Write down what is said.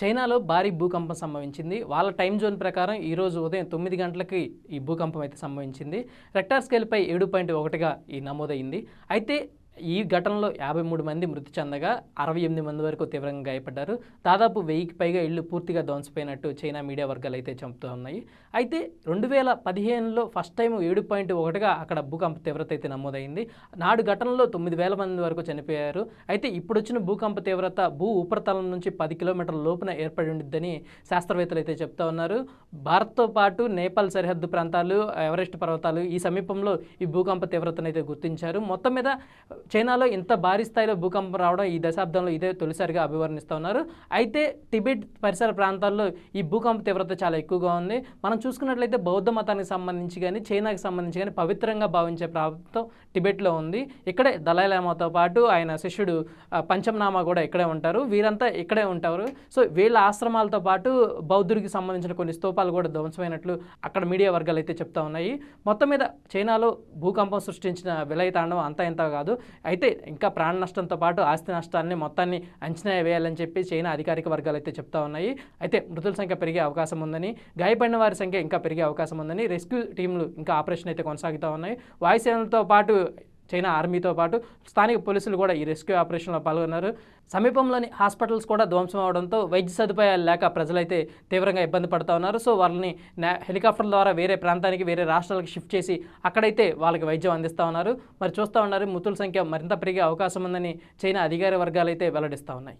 చైనాలో భారీ భూకంపం సంభవించింది. వాళ్ళ టైం జోన్ ప్రకారం ఈరోజు ఉదయం తొమ్మిది గంటలకి ఈ భూకంపం అయితే సంభవించింది. రెక్టార్ స్కేల్పై ఏడు పాయింట్ ఒకటిగా ఈ నమోదైంది. అయితే ఈ ఘటనలో యాభై మూడు మంది మృతి చెందగా అరవై ఎనిమిది మంది వరకు తీవ్రంగా గాయపడ్డారు. దాదాపు వెయ్యికి పైగా ఇళ్ళు పూర్తిగా ధ్వంసపోయినట్టు చైనా మీడియా వర్గాలు అయితే చెబుతూ ఉన్నాయి. అయితే రెండు వేల పదిహేనులో ఫస్ట్ టైం ఏడు పాయింట్ ఒకటిగా అక్కడ భూకంప తీవ్రత అయితే నమోదైంది. నాడు ఘటనలో తొమ్మిది వేల మంది వరకు చనిపోయారు. అయితే ఇప్పుడు వచ్చిన భూకంప తీవ్రత భూ ఉపరితలం నుంచి పది కిలోమీటర్ల లోపున ఏర్పడి ఉండిద్దని శాస్త్రవేత్తలు అయితే చెప్తా ఉన్నారు. భారత్తో పాటు నేపాల్ సరిహద్దు ప్రాంతాలు ఎవరెస్ట్ పర్వతాలు ఈ సమీపంలో ఈ భూకంప తీవ్రతను అయితే గుర్తించారు. మొత్తం మీద చైనాలో ఇంత భారీ స్థాయిలో భూకంపం రావడం ఈ దశాబ్దంలో ఇదే తొలిసారిగా అభివర్ణిస్తూ ఉన్నారు. అయితే టిబెట్ పరిసర ప్రాంతాల్లో ఈ భూకంప తీవ్రత చాలా ఎక్కువగా ఉంది. మనం చూసుకున్నట్లయితే బౌద్ధ మతానికి సంబంధించి కానీ చైనాకి సంబంధించి కానీ పవిత్రంగా భావించే ప్రాంతం టిబెట్లో ఉంది. ఇక్కడే దళాయి పాటు ఆయన శిష్యుడు పంచంనామా కూడా ఇక్కడే ఉంటారు. వీరంతా ఇక్కడే ఉంటారు. సో వీళ్ళ ఆశ్రమాలతో పాటు బౌద్ధుడికి సంబంధించిన కొన్ని స్తూపాలు కూడా ధ్వంసమైనట్లు అక్కడ మీడియా వర్గాలు అయితే చెప్తా ఉన్నాయి. మొత్తం మీద చైనాలో భూకంపం సృష్టించిన విలయ తాండవం అంతా ఇంత కాదు. అయితే ఇంకా ప్రాణ నష్టంతో పాటు ఆస్తి నష్టాన్ని మొత్తాన్ని అంచనా వేయాలని చెప్పి చైనా అధికారిక వర్గాలు అయితే చెప్తా ఉన్నాయి. అయితే మృతుల సంఖ్య పెరిగే అవకాశం ఉందని గాయపడిన వారి సంఖ్య ఇంకా పెరిగే అవకాశం ఉందని రెస్క్యూ టీంలు ఇంకా ఆపరేషన్ అయితే కొనసాగుతూ ఉన్నాయి. వాయుసేనలతో పాటు చైనా ఆర్మీతో పాటు స్థానిక పోలీసులు కూడా ఈ రెస్క్యూ ఆపరేషన్లో పాల్గొన్నారు. సమీపంలోని హాస్పిటల్స్ కూడా ధ్వంసం అవడంతో వైద్య సదుపాయాలు లేక ప్రజలైతే తీవ్రంగా ఇబ్బంది పడుతూ ఉన్నారు. సో వాళ్ళని హెలికాప్టర్ ద్వారా వేరే ప్రాంతానికి వేరే రాష్ట్రాలకు షిఫ్ట్ చేసి అక్కడైతే వాళ్ళకి వైద్యం అందిస్తూ ఉన్నారు. మరి చూస్తూ ఉన్నారు మృతుల సంఖ్య మరింత పెరిగే అవకాశం ఉందని చైనా అధికార వర్గాలు అయితే వెల్లడిస్తూ ఉన్నాయి.